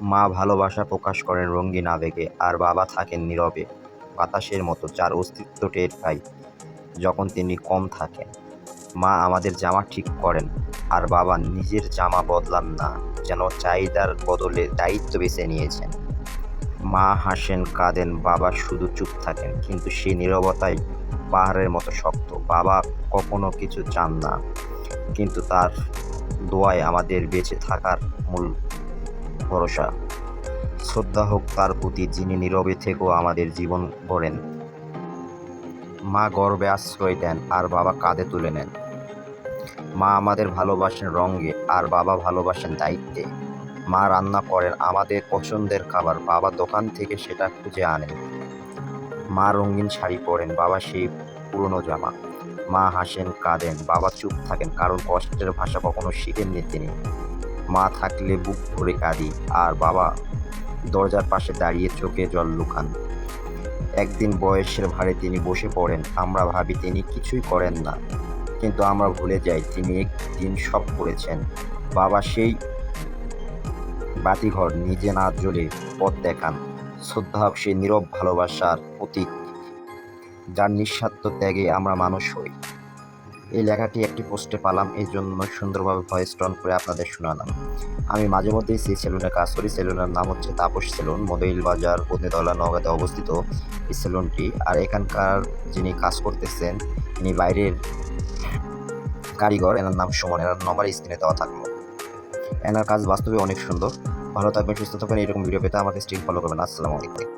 মা ভালোবাসা প্রকাশ করেন রঙিন আবেগে, আর বাবা থাকেন নীরবে, বাতাসের মতো, যার অস্তিত্ব টের পাই যখন তিনি কম থাকেন। মা আমাদের জামা ঠিক করেন, আর বাবা নিজের জামা বদলান না, যেন চাহিদার বদলে দায়িত্ব বেছে নিয়েছেন। মা হাসেন, কাঁদেন, বাবা শুধু চুপ থাকেন, কিন্তু সেই নীরবতাই পাহাড়ের মতো শক্ত। বাবা কখনো কিছু চান না, কিন্তু তার দোয়ায় আমাদের বেঁচে থাকার মূল ভরসা। শ্রদ্ধা হোক তার প্রতি, যিনি নীরবে থেকেও আমাদের জীবন গড়েন মা গর্বে আশ্রয় দেন, আর বাবা কাঁধে তুলে নেন। মা আমাদের ভালোবাসেন রঙে, আর বাবা ভালোবাসেন দায়িত্বে। মা রান্না করেন আমাদের পছন্দের খাবার, বাবা দোকান থেকে সেটা খুঁজে আনেন। মা রঙিন শাড়ি পরেন, বাবা সেই পুরনো জামা। মা হাসেন, কাঁদেন, বাবা চুপ থাকেন, কারণ কষ্টের ভাষা কখনো শিখেননি তিনি। মা থাকলে বুক ভরে কাঁদি, আর বাবা দরজার পাশে দাঁড়িয়ে চোখে জল লুকান। একদিন বয়সের ভারে তিনি বসে পড়েন। আমরা ভাবি তিনি কিছুই করেন না, কিন্তু আমরা ভুলে যাই তিনি একদিন সব করেছেন। বাবা সেই বাতিঘর নিজে না জ্বলে পথ দেখান। শ্রদ্ধা সেই নীরব ভালোবাসার প্রতীক যার নিঃস্বার্থ ত্যাগে আমরা মানুষ হই। এই লেখাটি একটি পোস্টে পালাম, এই জন্য সুন্দরভাবে ভয়েস টন করে আপনাদের শোনালাম। আমি মাঝে মধ্যেই সেই সেলুনে কাজ করি, সেলুনের নাম হচ্ছে তাপস সেলুন মদইল বাজার বন্দিতলা নগাতে অবস্থিত এই সেলুনটি। আর এখানকার যিনি কাজ করতেছেন তিনি বাইরের কারিগর, এনার নাম সুমন, এনার নম্বর স্ক্রিনে দেওয়া থাকল। এনার কাজ বাস্তবে অনেক সুন্দর। ভালো থাকবেন, সুস্থ থাকবেন, এরকম ভিডিও পেতে আমাকে স্টিল ফলো করবেন। আসসালামু আলাইকুম।